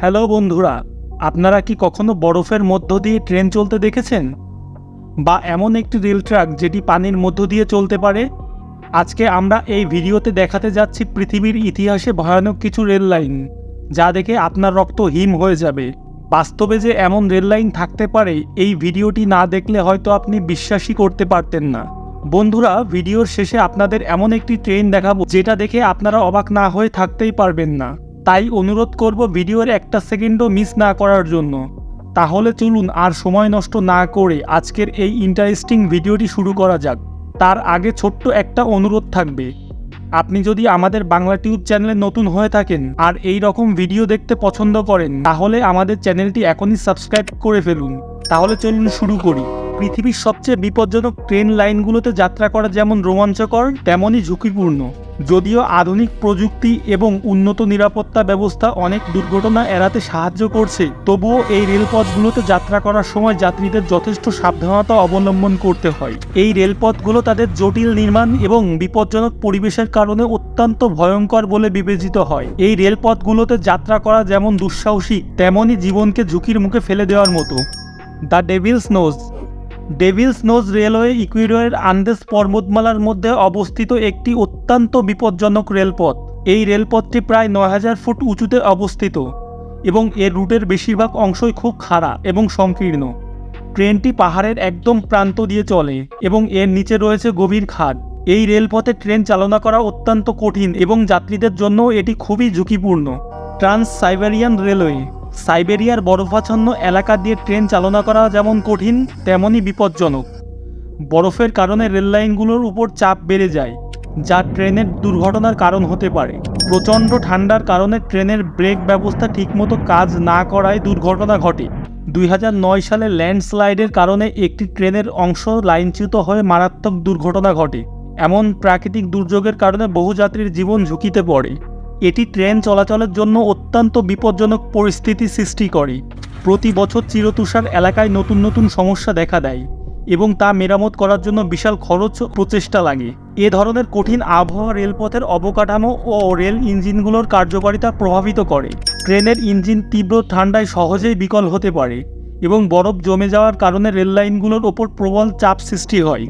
Hello বন্ধুরা, আপনারা কি কখনো বরফের মধ্য দিয়ে ট্রেন চলতে দেখেছেন? বা এমন একটি রেল ট্র্যাক যেটি পানির মধ্য দিয়ে চলতে পারে? আজকে আমরা এই ভিডিওতে দেখাতে যাচ্ছি পৃথিবীর ইতিহাসে ভয়ানক কিছু রেল লাইন, যা দেখে আপনার রক্ত হিম হয়ে যাবে। বাস্তবে যে এমন রেল লাইন থাকতে পারে, এই ভিডিওটি না দেখলে হয়তো আপনি বিশ্বাসই করতে পারতেন না। বন্ধুরা, ভিডিওর শেষে আপনাদের এমন একটি ট্রেন দেখাবো, যেটা দেখে আপনারা অবাক না হয়ে থাকতেই পারবেন না। তাই অনুরোধ করব ভিডিওর একটা সেকেন্ডও মিস না করার জন্য। তাহলে চলুন আর সময় নষ্ট না করে আজকের এই ইন্টারেস্টিং ভিডিওটি শুরু করা যাক। তার আগে ছোট্ট একটা অনুরোধ থাকবে। আপনি যদি আমাদের বাংলা টিউব চ্যানেলে নতুন হয়ে থাকেন আর এই রকম ভিডিও দেখতে পছন্দ করেন, তাহলে আমাদের চ্যানেলটি এখনই সাবস্ক্রাইব করে ফেলুন। তাহলে চলুন শুরু করি। পৃথিবীর সবচেয়ে বিপজ্জনক ট্রেন লাইনগুলোতে যাত্রা করা যেমন রোমাঞ্চকর, তেমনই ঝুঁকিপূর্ণ। যদিও আধুনিক প্রযুক্তি এবং উন্নত নিরাপত্তা ব্যবস্থা অনেক দুর্ঘটনা এড়াতে সাহায্য করছে, তবুও এই রেলপথগুলোতে যাত্রা করার সময় যাত্রীদের যথেষ্ট সাবধানতা অবলম্বন করতে হয়। এই রেলপথগুলো তাদের জটিল নির্মাণ এবং বিপজ্জনক পরিবেশের কারণে অত্যন্ত ভয়ঙ্কর বলে বিবেচিত হয়। এই রেলপথগুলোতে যাত্রা করা যেমন দুঃসাহসিক, তেমনই জীবনকে ঝুঁকির মুখে ফেলে দেওয়ার মতো। The Devil's Nose. Devil's Nose railway ইকুইডরের Andes পর্বতমালার মধ্যে অবস্থিত একটি অত্যন্ত বিপজ্জনক রেলপথ। এই রেলপথটি প্রায় নয় হাজার ফুট উঁচুতে অবস্থিত এবং এর রুটের বেশিরভাগ অংশই খুব খাড়া এবং সংকীর্ণ। ট্রেনটি পাহাড়ের একদম প্রান্ত দিয়ে চলে এবং এর নিচে রয়েছে গভীর খাদ। এই রেলপথে ট্রেন চালনা করা অত্যন্ত কঠিন এবং যাত্রীদের জন্য এটি খুবই ঝুঁকিপূর্ণ। ট্রান্স সাইবেরিয়ান রেলওয়ে সাইবেরিয়ার বরফাচ্ছন্ন এলাকা দিয়ে ট্রেন চালনা করা যেমন কঠিন, তেমনই বিপজ্জনক। বরফের কারণে রেললাইনগুলোর উপর চাপ বেড়ে যায়, যা ট্রেনের দুর্ঘটনার কারণ হতে পারে। প্রচণ্ড ঠান্ডার কারণে ট্রেনের ব্রেক ব্যবস্থা ঠিকমতো কাজ না করায় দুর্ঘটনা ঘটে। দুই হাজার নয় সালে ল্যান্ডস্লাইডের কারণে একটি ট্রেনের অংশ লাইনচ্যুত হয়ে মারাত্মক দুর্ঘটনা ঘটে। এমন প্রাকৃতিক দুর্যোগের কারণে বহু যাত্রীর জীবন ঝুঁকিতে পড়ে। এটি ট্রেন চলাচলের জন্য অত্যন্ত বিপজ্জনক পরিস্থিতি সৃষ্টি করে। প্রতি বছর চিরতুষার এলাকায় নতুন নতুন সমস্যা দেখা দেয় এবং তা মেরামত করার জন্য বিশাল খরচ প্রচেষ্টা লাগে। এ ধরনের কঠিন আবহাওয়া রেলপথের অবকাঠামো ও রেল ইঞ্জিনগুলোর কার্যকারিতা প্রভাবিত করে। ট্রেনের ইঞ্জিন তীব্র ঠান্ডায় সহজেই বিকল হতে পারে এবং বরফ জমে যাওয়ার কারণে রেল লাইনগুলোর ওপর প্রবল চাপ সৃষ্টি হয়।